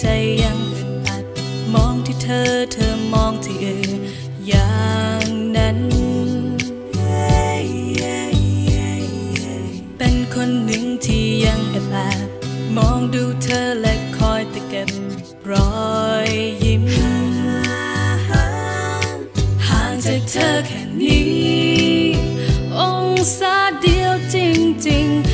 ใจยังอึดอัดมองที่เธอเธอมองที่อื่นอย่างนั้นเป็นคนหนึ่งที่ยังแอบแอบมองดูเธอและคอยแต่เก็บรอยยิ้มห่างจากเธอแค่นี้ องศาเดียวจริงๆ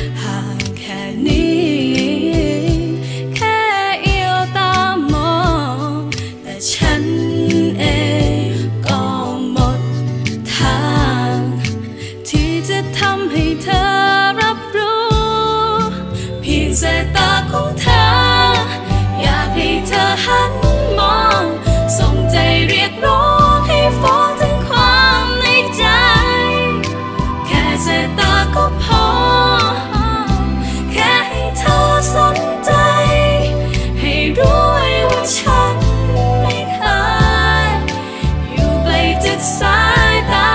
ไกลจากสายตา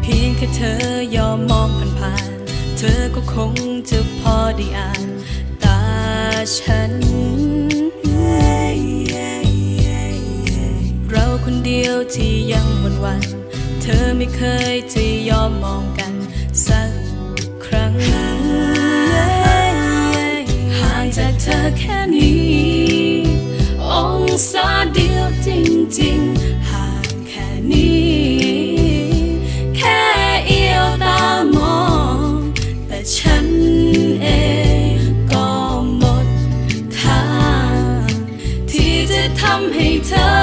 เพียงแค่เธอยอมมองผ่านๆ เธอก็คงจะพอได้อ่านตาฉัน เราคนเดียวที่ยังวันวัน เธอไม่เคยจะยอมมองกันสักครั้ง แค่นี้องศาเดียวจริงๆห่างแค่นี้ แค่เอียวตามอง แต่ฉันเองก็หมดทางที่จะทำให้เธอ